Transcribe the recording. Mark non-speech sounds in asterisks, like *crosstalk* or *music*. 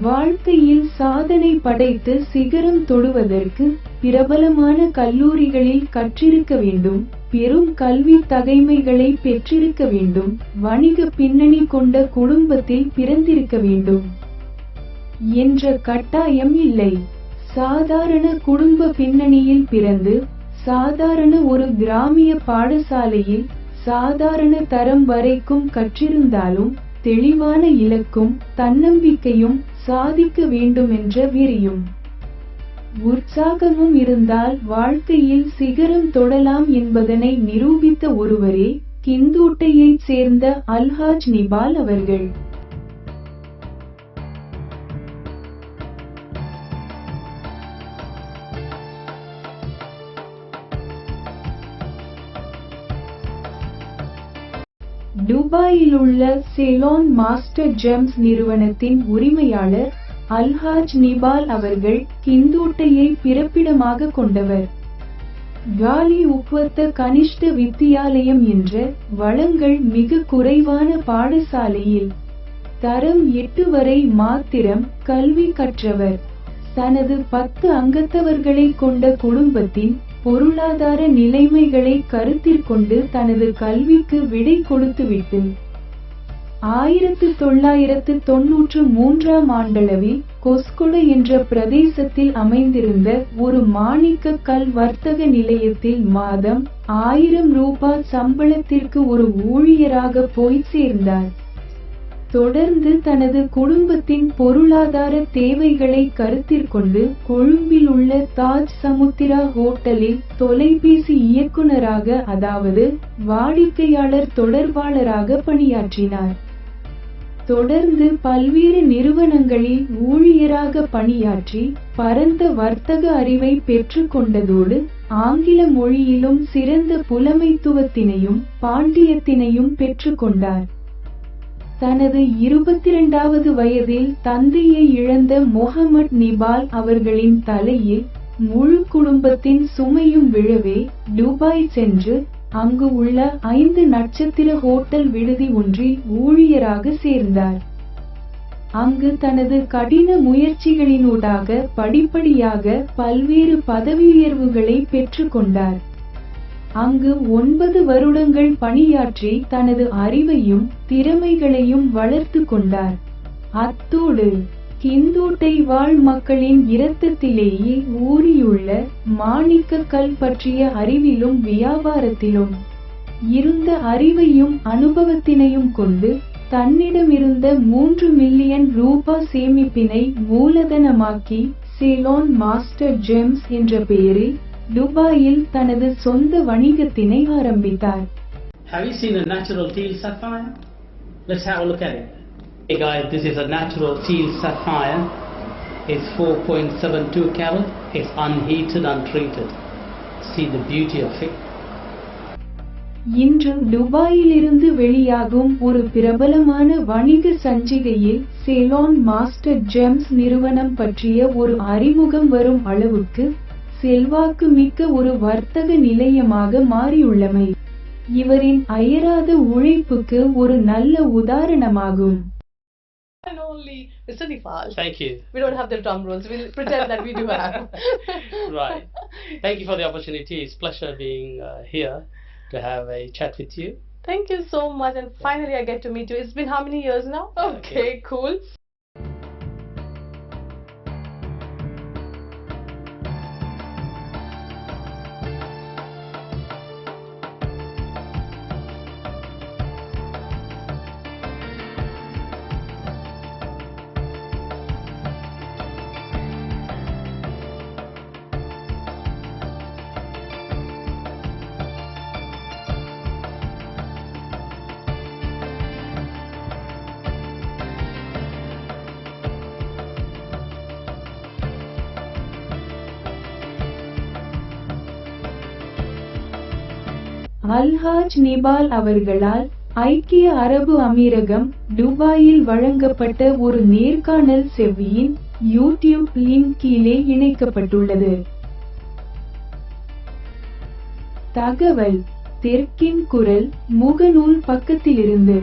வாழ்க்கையில் சாதனை படைத்து சிகரம் தொடுவதற்கு பிரபலமான கல்லூரிகளில் கற்றிருக்க வேண்டும் பெரும் கல்வி தகைமைகளை பெற்றிருக்க வேண்டும் வணிக பின்னணி கொண்ட குடும்பத்தில் பிறந்திருக்க வேண்டும் என்ற கட்டாயம் இல்லை. சாதாரண குடும்ப பின்னணியில் பிறந்து சாதாரண ஒரு கிராமிய பாடசாலையில் சாதாரண தரம் வரைக்கும் கற்றிருந்தாலும் தெளிவான இலக்கும் தன்னம்பிக்கையும் சாதிக்க வேண்டுமென்ற விரியும். உற்சாகமும் இருந்தால் வாழ்க்கையில் சிகரம் தொடலாம் என்பதனை நிரூபித்த ஒருவரே கிந்தூட்டையைச் சேர்ந்த அல்ஹாஜ் நிபால் அவர்கள். துபாயில் உள்ள செலோன் மாஸ்டர் ஜெம்ஸ் நிறுவனத்தின் உரிமையாளர் அல்ஹாஜ் நிபால் அவர்கள் கிந்தூட்டையை பிறப்பிடமாக கொண்டவர். காலி உப்வத்த கனிஷ்ட வித்தியாலயம் என்ற வளங்கள் மிக குறைவான பாடசாலையில் தரம் எட்டு வரை மாத்திரம் கல்வி கற்றவர். தனது பத்து அங்கத்தவர்களை கொண்ட குடும்பத்தின் பொருளாதார நிலைமைகளை கருத்திற்கொண்டு தனது கல்விக்கு விடை கொடுத்துவிட்டு ஆயிரத்து தொள்ளாயிரத்து தொன்னூற்று மூன்றாம் ஆண்டளவில் கொஸ்கொட என்ற பிரதேசத்தில் அமைந்திருந்த ஒரு மாணிக்க கல் வர்த்தக நிலையத்தில் மாதம் ஆயிரம் ரூபாய் சம்பளத்திற்கு ஒரு ஊழியராக போய் சேர்ந்தார். தொடர்ந்து தனது குடும்பத்தின் பொருளாதார தேவைகளை கருத்திற்கொண்டு கொழும்பில் உள்ள தாஜ் சமுத்திரா ஹோட்டலில் தொலைபேசி இயக்குனராக அதாவது வாடிக்கையாளர் தொடர்பாளராக பணியாற்றினார். தொடர்ந்து பல்வேறு நிறுவனங்களில் ஊழியராக பணியாற்றி பரந்த வர்த்தக அறிவை பெற்றுக்கொண்டதோடு ஆங்கில மொழியிலும் சிறந்த புலமைத்துவத்தினையும் பாண்டியத்தினையும் பெற்றுக்கொண்டார் தனது இருபத்தி இரண்டாவது வயதில் தந்தையை இழந்த முகமட் நிபால் அவர்களின் தலையில் முழு குடும்பத்தின் சுமையும் விழவே துபாய் சென்று அங்கு உள்ள ஐந்து நட்சத்திர ஹோட்டல் விடுதி ஒன்றில் ஊழியராக சேர்ந்தார். அங்கு தனது கடின முயற்சிகளினூடாக படிப்படியாக பல்வேறு பதவி உயர்வுகளை பெற்றுக்கொண்டார். அங்கு ஒன்பது வருடங்கள் பணியாற்றி தனது அறிவையும் திறமைகளையும் வளர்த்து கொண்டார். அத்தோடு ஹிந்தூட்டை வாழ் மக்களின் இரத்தத்திலேயே ஊறியுள்ள மாணிக்க கல் பற்றிய அறிவிலும் வியாபாரத்திலும் இருந்த அறிவையும் அனுபவத்தினையும் கொண்டு தன்னிடமிருந்த மூன்று மில்லியன் ரூபா சேமிப்பினை மூலதனமாக்கி சிலோன் மாஸ்டர் ஜெம்ஸ் என்ற பெயரில் துபாயில் தனது சொந்த வணிகத்தினை ஆரம்பித்தார் Have you seen a natural teal sapphire? Let's have a look at it. Hey guys, this is a natural teal sapphire. It's 4.72 carat. It's unheated, untreated. See the beauty of it. இன்று துபாயிலிருந்து வெளியாகும் ஒரு பிரபலமான வணிக சஞ்சிகையில் salon master gems நிறுவனம் பற்றிய ஒரு அறிமுகம் வரும் அளவுக்கு செல்வாக்கு மிக்க ஒரு வர்த்தக நிலையமாக மாறியுள்ளமை இவரின் அயராத உழைப்புக்கு ஒரு நல்ல உதாரணமாகும் and only Mr. Nipal. Thank you. We don't have the drum rolls. We'll pretend that we do have. *laughs* Right. Thank you for the opportunity. It's pleasure being uh, here to have a chat with you. Thank you so much. And finally, I get to meet you. It's been how many years now? Okay, cool. Alhaj நிபால் அவர்களால் ஐக்கிய அரபு அமீரகம் துபாயில் வழங்கப்பட்ட ஒரு நேர்காணல் செவ்வியின் YouTube link கீழே இணைக்கப்பட்டுள்ளது. தகவல் தெற்கின் குரல் முகநூல் பக்கத்திலிருந்து